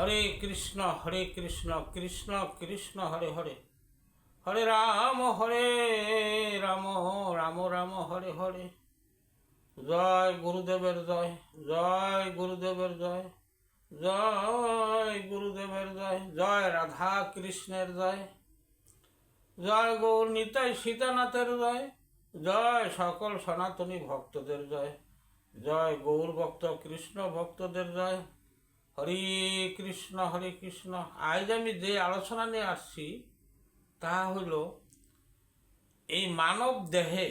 হরে কৃষ্ণ হরে কৃষ্ণ কৃষ্ণ কৃষ্ণ, হরে হরে। হরে রাম হরে রাম রাম রাম, হরে হরে। জয় গুরুদেবের জয় জয় গুরুদেবের জয় জয় গুরুদেবের জয় জয় রাধা কৃষ্ণের জয় জয় গৌর নিতাই সীতানাথের জয় জয় সকল সনাতনী ভক্তদের জয় জয় গৌর ভক্ত, কৃষ্ণ ভক্তদের জয় হরে কৃষ্ণ হরে কৃষ্ণ। আজ আমি যে আলোচনা নিয়ে আসছি, তা হল, এই মানব দেহে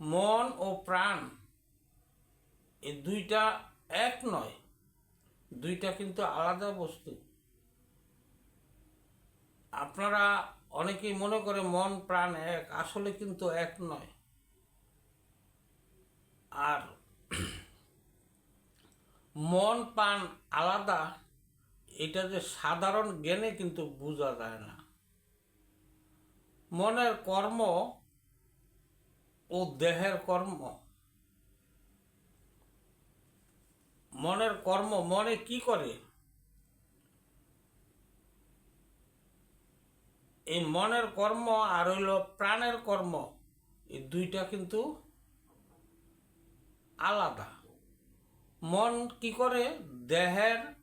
মন ও প্রাণ, এই দুইটা এক নয়, দুইটা কিন্তু আলাদা বস্তু। আপনারা অনেকেই মনে করে মন, প্রাণ এক, আসলে কিন্তু এক নয়। আর মন, প্রাণ আলাদা, এটা যে সাধারণ জ্ঞানে কিন্তু বোঝা যায় না। মনের কর্ম ও দেহের কর্ম। মনের কর্ম মনে কি করে? এই মনের কর্ম আর হইল প্রাণের কর্ম, এই দুইটা কিন্তু আলাদা। মন কি করে? দেহের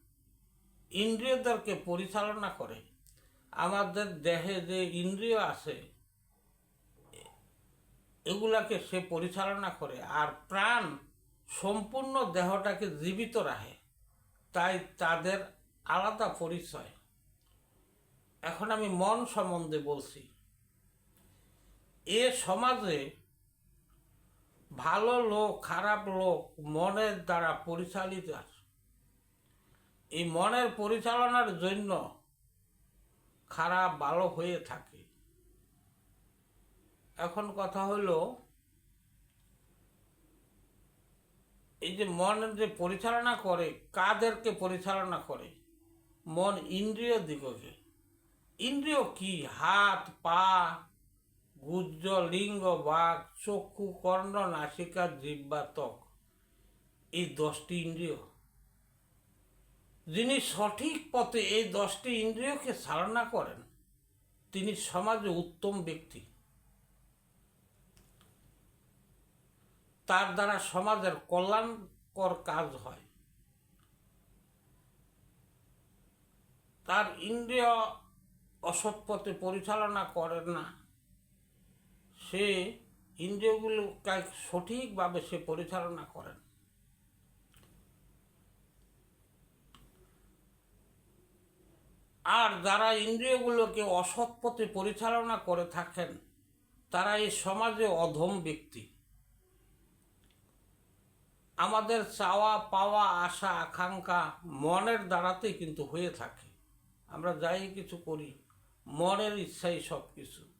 ইন্দ্রিয়দেরকে পরিচালনা করে। আমাদের দেহে যে ইন্দ্রিয় আছে, এগুলাকে সে পরিচালনা করে। আর প্রাণ সম্পূর্ণ দেহটাকে জীবিত রাখে। তাই তাদের আলাদা পরিচয়। এখন আমি মন সম্বন্ধে বলছি। এ সমাজে ভালো লোক, খারাপ লোক মনের দ্বারা পরিচালিত এই মনের পরিচালনার জন্য খারাপ, ভালো হয়ে থাকে। এখন কথা হলো, এই যে মনের যে পরিচালনা করে, কাদেরকে পরিচালনা করে? মন ইন্দ্রিয় দিগকে। ইন্দ্রিয় কি? হাত, পা গুজ্জ লিঙ্গ বাঘ চক্ষু কর্ণ নাসিকা জিব্বা ত্বক এই দশটি ইন্দ্রিয়। যিনি সঠিক পথে এই দশটি ইন্দ্রিয়কে চালনা করেন, তিনি সমাজে উত্তম ব্যক্তি। তার দ্বারা সমাজের কল্যাণকর কাজ হয়। তার ইন্দ্রিয় অসৎ পথে পরিচালনা করেন না সে ইন্দ্রিয়গুলোকে সঠিকভাবে সে পরিচালনা করেন। আর যারা ইন্দ্রিয়গুলোকে অসৎ পথে পরিচালনা করে থাকেন, তারা এই সমাজে অধম ব্যক্তি। আমাদের চাওয়া, পাওয়া, আশা, আকাঙ্ক্ষা মনের দ্বারাতেই কিন্তু হয়ে থাকে। আমরা যাই কিছু করি, মনের ইচ্ছাই সব কিছু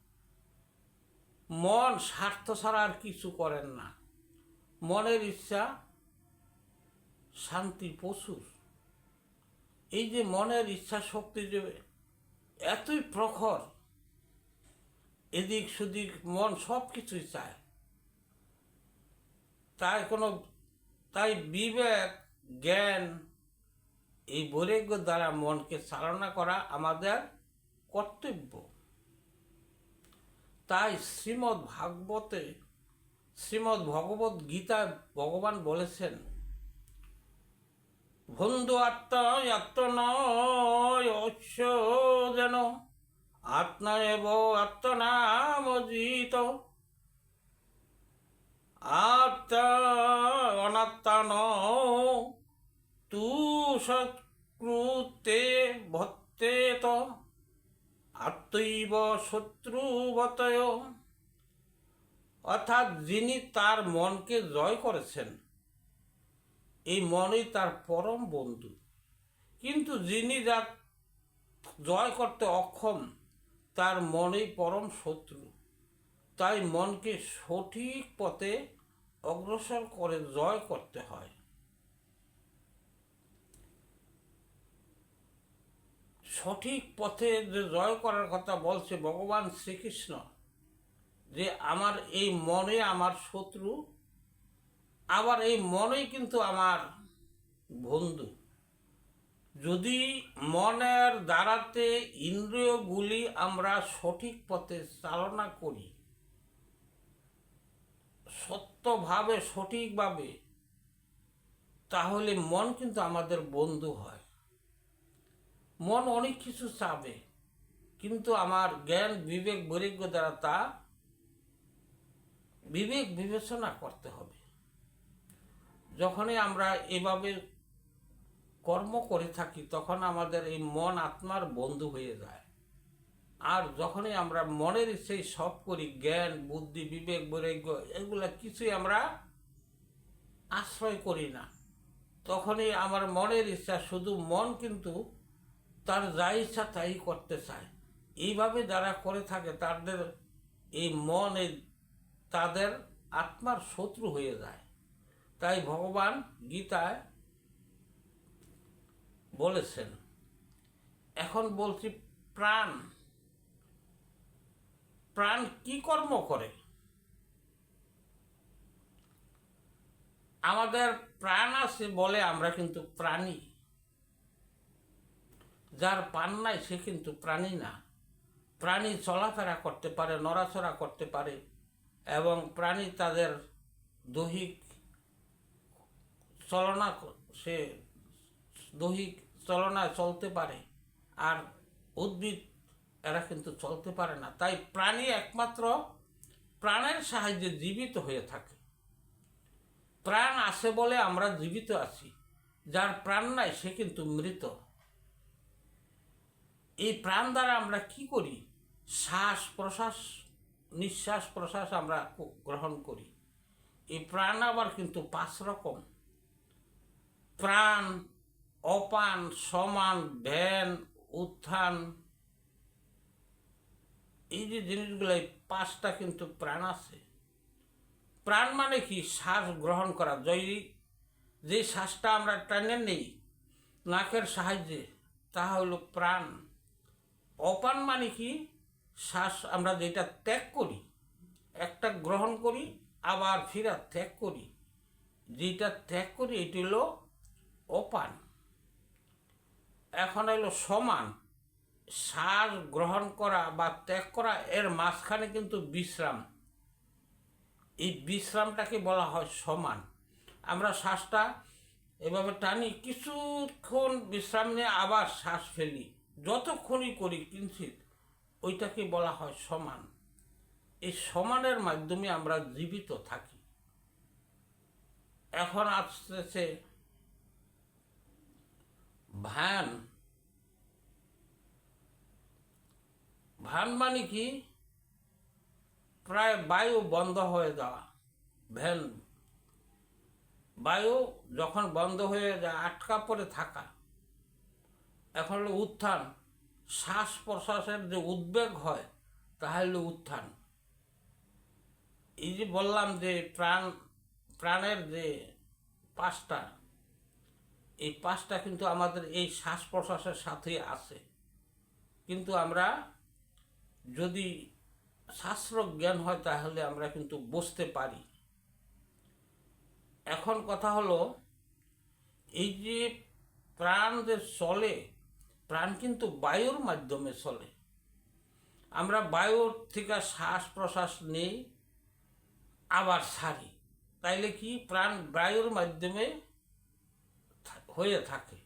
মন স্বার্থ ছাড়া আর কিছু করেন না। মনের ইচ্ছা শান্তি প্রচুর। এই যে মনের ইচ্ছা শক্তি যে এতই প্রখর, এদিক সেদিক মন সব কিছুই চায়। তাই কোনো, তাই বিবেক, জ্ঞান এই বৈরাগ্য দ্বারা মনকে চালনা করা আমাদের কর্তব্য। তাই শ্রীমৎ ভাগবতে শ্রীমৎ ভগবত গীতায় ভগবান বলেছেন বন্ধু আত্মা নয় যেন, আত্মা এব আত্মনামজিত আত্মা অনাত্মা ন, তু সৎকৃতে ভত্তেত আত্মৈব শত্রুবতয়। অর্থাৎ যিনি তার মনকে জয় করেছেন, এই মনই তার পরম বন্ধু। কিন্তু যিনি যা জয় করতে অক্ষম, তার মনেই পরম শত্রু। তাই মনকে সঠিক পথে অগ্রসর করে জয় করতে হয়। সঠিক পথে যে জয় করার কথা বলছে ভগবান শ্রীকৃষ্ণ, যে আমার এই মনে আমার শত্রু, আবার এই মনেই কিন্তু আমার বন্ধু। যদি মনের দ্বারাতে ইন্দ্রিয়গুলি আমরা সঠিক পথে চালনা করি, সত্যভাবে, সঠিকভাবে, তাহলে মন কিন্তু আমাদের বন্ধু হয়। মন অনেক কিছু চাবে, কিন্তু আমার জ্ঞান, বিবেক, বৈরাগ্য দ্বারা তা বিবেক বিবেচনা করতে হবে। যখনই আমরা এভাবে কর্ম করে থাকি, তখন আমাদের এই মন আত্মার বন্ধু হয়ে যায়। আর যখনই আমরা মনের ইচ্ছেই সব করি, জ্ঞান, বুদ্ধি, বিবেক, বৈরাগ্য, এগুলা কিছুই আমরা আশ্রয় করি না, তখনই আমার মনের ইচ্ছা শুধু মন কিন্তু তার যা ইচ্ছা তাই করতে চায়। এইভাবে যারা করে থাকে, তাদের এই মন, এই তাদের আত্মার শত্রু হয়ে যায়। তাই ভগবান গীতায় বলেছেন, এখন বলছি প্রাণ। প্রাণ কি কর্ম করে? আমাদের প্রাণ আছে বলে আমরা কিন্তু প্রাণী। যার প্রাণ নাই সে কিন্তু প্রাণী না। প্রাণী চলাফেরা করতে পারে, নড়াচড়া করতে পারে এবং প্রাণী তাদের দৈহিক চলনা সে দৈহিক চলনায় চলতে পারে আর উদ্ভিদ এরা কিন্তু চলতে পারে না। তাই প্রাণী একমাত্র প্রাণের সাহায্যে জীবিত হয়ে থাকে। প্রাণ আছে বলে আমরা জীবিত আছি, যার প্রাণ নাই সে কিন্তু মৃত। এই প্রাণ দ্বারা আমরা কি করি? শ্বাস প্রশ্বাস, নিঃশ্বাস প্রশ্বাস আমরা গ্রহণ করি। এই প্রাণ আবার কিন্তু পাঁচ রকম। প্রাণ, অপান, সমান, ধ্যান, উত্থান। এই যে জিনিসগুলো পাঁচটা কিন্তু প্রাণ আছে। প্রাণ মানে কি? শ্বাস গ্রহণ করা। জৈবিক যে শ্বাসটা আমরা টানে নেই, নাকের সাহায্যে, তা হলো প্রাণ। অপান মানে কি? শ্বাস আমরা যেটা ত্যাগ করি, একটা গ্রহণ করি, আবার ফিরা ত্যাগ করি। যেটা ত্যাগ করি, এটি হলো অপান। এখন হলো সমান। শ্বাস গ্রহণ করা বা ত্যাগ করা, এর মাঝখানে কিন্তু বিশ্রাম। এই বিশ্রামটাকে বলা হয় সমান। আমরা শ্বাসটা এভাবে টানি, কিছুক্ষণ বিশ্রাম নিয়ে আবার শ্বাস ফেলি। যতক্ষণই করি কিঞ্চিত ওইটাকে বলা হয় সমান। এই সমানের মাধ্যমে আমরা জীবিত থাকি। এখন আসতেছে ভান। ভান মানে কি? প্রায় বায়ু বন্ধ হয়ে যাওয়া, ভ্যান। বায়ু যখন বন্ধ হয়ে যায়, আটকা পড়ে থাকা। এখন হলো উত্থান। শ্বাস প্রশ্বাসের যে উদ্বেগ হয়, তাহা হলো উত্থান। এই যে বললাম যে প্রাণ, প্রাণের যে পাঁচটা, এই পাঁচটা কিন্তু আমাদের এই শ্বাস প্রশ্বাসের সাথে আছে। কিন্তু আমরা যদি শাস্ত্র জ্ঞান হয়, তাহলে আমরা কিন্তু বুঝতে পারি। এখন কথা হলো, এই যে প্রাণ যে চলে প্রাণ কিন্তু বায়ুর মাধ্যমে চলে। আমরা বায়ুর থেকে শ্বাস প্রশ্বাস নেই, আবার সারি। তাইলে কি প্রাণ বায়ুর মাধ্যমে হয়ে থাকে?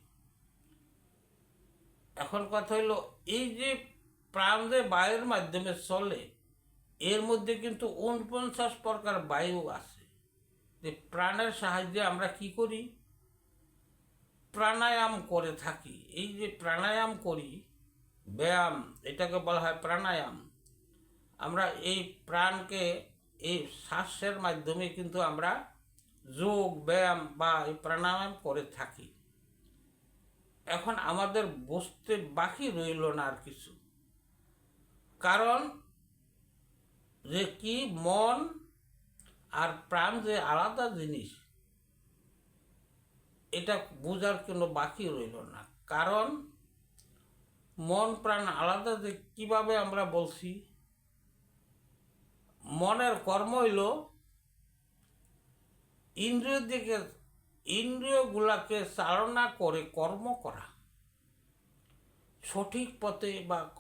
এখন কথা হলো, এই যে প্রাণ যে বায়ুর মাধ্যমে চলে, এর মধ্যে কিন্তু উনপঞ্চাশ প্রকার বায়ু আছে। যে প্রাণের সাহায্যে আমরা কি করি? প্রাণায়াম করে থাকি। এই যে প্রাণায়াম করি, ব্যায়াম, এটাকে বলা হয় প্রাণায়াম। আমরা এই প্রাণকে, এই শ্বাসের মাধ্যমে কিন্তু আমরা যোগ, ব্যায়াম বা এই প্রাণায়াম করে থাকি। এখন আমাদের বসতে বাকি রইল না আর কিছু। কারণ যে কি মন আর প্রাণ যে আলাদা জিনিস এটা বোঝার কোনো বাকি রইল না। কারণ মন প্রাণ আলাদা যে কীভাবে আমরা বলছি, মনের কর্ম হইল ইন্দ্রিয় দিকে, ইন্দ্রিয়গুলাকে চালনা করে কর্ম করা। সঠিক পথে বা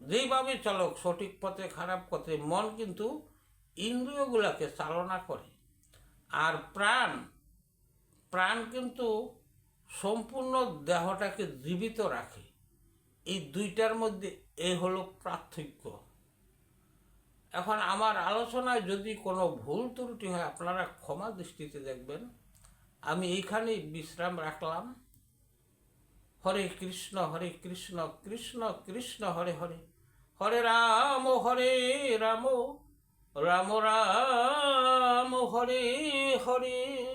যেইভাবে চালক, সঠিক পথে খারাপ পথে মন কিন্তু ইন্দ্রিয়গুলাকে চালনা করে। আর প্রাণ প্রাণ কিন্তু সম্পূর্ণ দেহটাকে জীবিত রাখে। এই দুইটার মধ্যে এ হলো পার্থক্য। এখন আমার আলোচনায় যদি কোনো ভুল ত্রুটি হয়, আপনারা ক্ষমা দৃষ্টিতে দেখবেন। আমি এইখানেই বিশ্রাম রাখলাম। হরে কৃষ্ণ হরে কৃষ্ণ কৃষ্ণ কৃষ্ণ, হরে হরে। হরে রাম হরে রাম। রাম রাম, হরে হরে।